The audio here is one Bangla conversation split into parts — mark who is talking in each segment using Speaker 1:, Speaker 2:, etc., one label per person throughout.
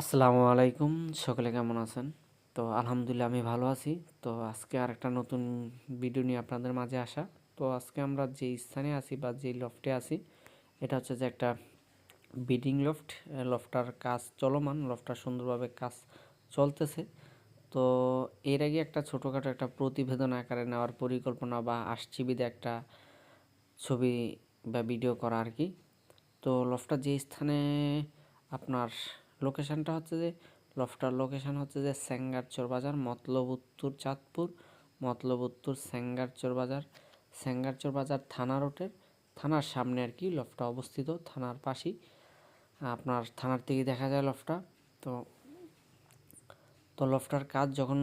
Speaker 1: আসসালামু আলাইকুম, সকলে কেমন আছেন? তো আলহামদুলিল্লাহ আমি ভালো আছি। তো আজকে আর একটা নতুন ভিডিও নিয়ে আপনাদের মাঝে আসা। তো আজকে আমরা যে স্থানে আছি বা যে লফটে আছি, এটা হচ্ছে যে একটা বিডিং লফট লফটার কাজ চলমান লফটার সুন্দরভাবে কাজ চলতেছে। তো এর আগে একটা ছোটোখাটো একটা প্রতিবেদন আকারে নেওয়ার পরিকল্পনা বা আসছি বিদে একটা ছবি বা ভিডিও করা আর কি। তো লফটার যে স্থানে আপনার লোকেশানটা হচ্ছে যে লফটার লোকেশান হচ্ছে যে স্যাঙ্গারচর বাজার মতলব উত্তর চাঁদপুর মতলব উত্তর স্যাঙ্গারচর বাজার। স্যাঙ্গারচর বাজার থানা রোডের, থানার সামনে আর কি লফটা অবস্থিত, থানার পাশেই। আপনার থানার থেকে দেখা যায় লফটা তো তো লফটার কাজ যখন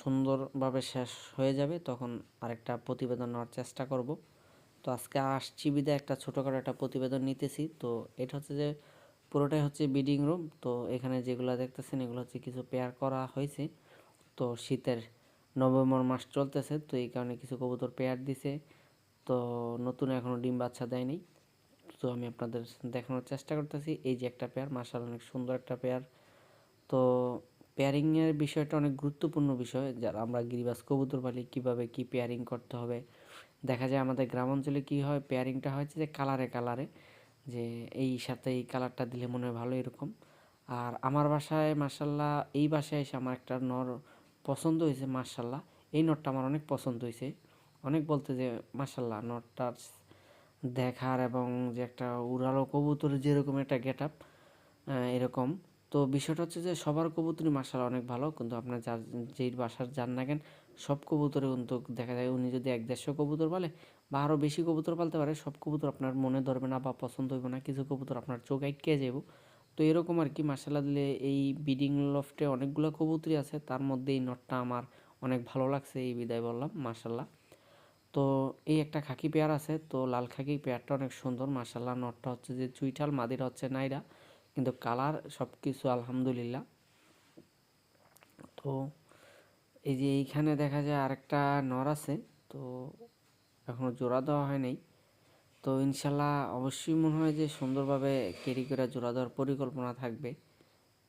Speaker 1: সুন্দরভাবে শেষ হয়ে যাবে, তখন আরেকটা প্রতিবেদন নেওয়ার চেষ্টা করব। তো আজকে আসছি বিদে একটা ছোটোখাটো একটা প্রতিবেদন নিতেছি। তো এটা হচ্ছে যে পুরোটাই হচ্ছে বিডিং রুম। তো এখানে যেগুলো দেখতেছেন, এগুলো হচ্ছে কিছু পেয়ার করা হয়েছে। তো শীতের নভেম্বর মাস চলতেছে, তো এই কারণে কিছু কবুতর পেয়ার দিছে। তো নতুন এখনও ডিম বাচ্চা দেয়নি। তো আমি আপনাদের দেখানোর চেষ্টা করতেছি। এই যে একটা পেয়ার মার্শাল অনেক সুন্দর একটা পেয়ার তো পেয়ারিংয়ের বিষয়টা অনেক গুরুত্বপূর্ণ বিষয়। যারা আমরা গিরিবাস কবুতর পালি, কীভাবে কী পেয়ারিং করতে হবে। দেখা যায় আমাদের গ্রাম অঞ্চলে কী হয় পেয়ারিংটা হয়েছে যে কালারে কালারে। যে এই সাথে এই কালারটা দিলে মনে হয় ভালো এরকম। আর আমার বাসায় মার্শাল্লাহ এই বাসায় এসে আমার একটা নর পছন্দ হয়েছে মার্শাল্লাহ এই নটটা আমার অনেক পছন্দ হয়েছে। অনেক বলতে যে মার্শাল্লাহ নটটার দেখার এবং যে একটা উড়ালো কবুতর যেরকম একটা গেট আপ এরকম। তো বিষয়টা হচ্ছে যে সবার কবুতরই মার্শাল অনেক ভালো, কিন্তু আপনার যার যেই বাসার যান না কেন সব কবুতরে কিন্তু দেখা যায় উনি যদি এক দেড়শো কবুতর বলে বা আরও বেশি কবুতর পালতে পারে, সব কবুতর আপনার মনে ধরবে না বা পছন্দ হইবে না, কিছু কবুতর আপনার চোখ আটকে যাব তো এরকম আর কি মার্শাল্লাহ দিলে এই বিডিং লফটে অনেকগুলো কবুতরই আছে, তার মধ্যে এই নটটা আমার অনেক ভালো লাগছে, এই বিদায় বললাম মার্শাল্লাহ তো এই একটা খাকি পেয়ার আছে, তো লাল খাকি পেয়ারটা অনেক সুন্দর মার্শাল্লাহ নটটা হচ্ছে যে চুইঠাল, মাদির হচ্ছে নাইরা, কিন্তু কালার সব কিছু আলহামদুলিল্লাহ। তো এই যে এইখানে দেখা যায় আরেকটা নর আছে, তো এখনও জোড়া দেওয়া হয় নাই। তো ইনশাল্লাহ অবশ্যই মনে হয় যে সুন্দরভাবে ক্যারি করে জোড়া দেওয়ার পরিকল্পনা থাকবে।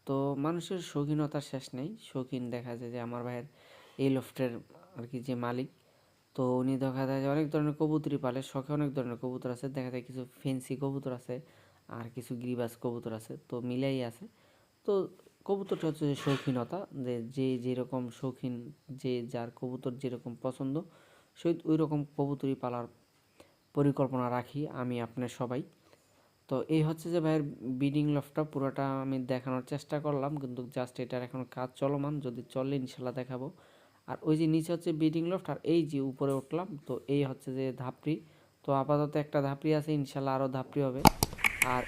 Speaker 1: তো মানুষের শৌখিনতার শেষ নেই। শৌখিন দেখা যায় যে আমার ভাইয়ের এই লফটের আর কি যে মালিক, তো উনি দেখা যায় যে অনেক ধরনের কবুতরই পালে, শখে অনেক ধরনের কবুতর আছে। দেখা যায় কিছু ফেন্সি কবুতর আছে আর কিছু গিরিবাজ কবুতর আছে, তো মিলাই আছে। তো কবুতরটা হচ্ছে যে শৌখিনতা, যে যে যেরকম শৌখিন, যে যার কবুতর যেরকম পছন্দ সেই ওই রকম কবুতরই পালার পরিকল্পনা রাখি আমি আপনার সবাই। তো এই হচ্ছে যে ভাইয়ের বিডিং লফটা পুরোটা আমি দেখানোর চেষ্টা করলাম, কিন্তু জাস্ট এটার এখন কাজ চলমান, যদি চলে ইনশাল্লাহ দেখাবো। আর ওই যে নিচে হচ্ছে বিডিং লফট আর এই যে উপরে উঠলাম, তো এই হচ্ছে যে ধাপড়ি তো আপাতত একটা ধাপড়ি আছে ইনশাল্লাহ আরও ধাপড়ি হবে। আর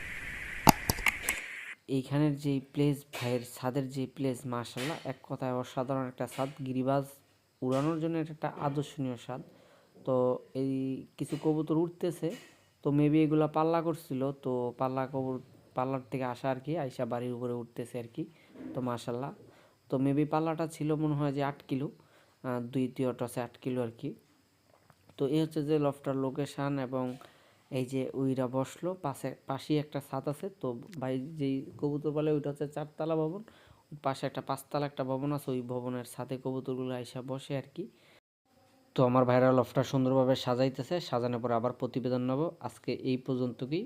Speaker 1: এইখানের যে প্লেস ভাইয়ের ছাদের যে প্লেস মার্শাল্লাহ এক কথায় অসাধারণ একটা ছাদ। গিরিবাজ উড়ানোর জন্য এটা একটা আদর্শনীয় স্বাদ। তো এই কিছু কবুতর উঠতেছে তো মেবি এগুলা পাল্লা করছিল, তো পাল্লা কবুর পাল্লার থেকে আসা আর কি, আইসা বাড়ির উপরে উঠতেছে আর কি, তো মার্শাল্লাহ তো মেবি পাল্লাটা ছিল মনে হয় যে আট কিলো দুই তিয়টা আছে আট কিলো আর কি। তো এই হচ্ছে যে লফটার লোকেশান এবং এই যে উইরা বসল, পাশে, পাশেই একটা ছাদ আছে, তো ভাই যেই কবুতর বলে ওইটা হচ্ছে চারতলা ভবন, পাশে একটা পাঁচতলা একটা ভবন আছে, ওই ভবনের সাথে কবুতরগুলো আইসা বসে আর কি। তো আমার ভাইরা লফটা সুন্দরভাবে সাজাইতেছে, সাজানোর পরে আবার প্রতিবেদন নেব। আজকে এই পর্যন্তই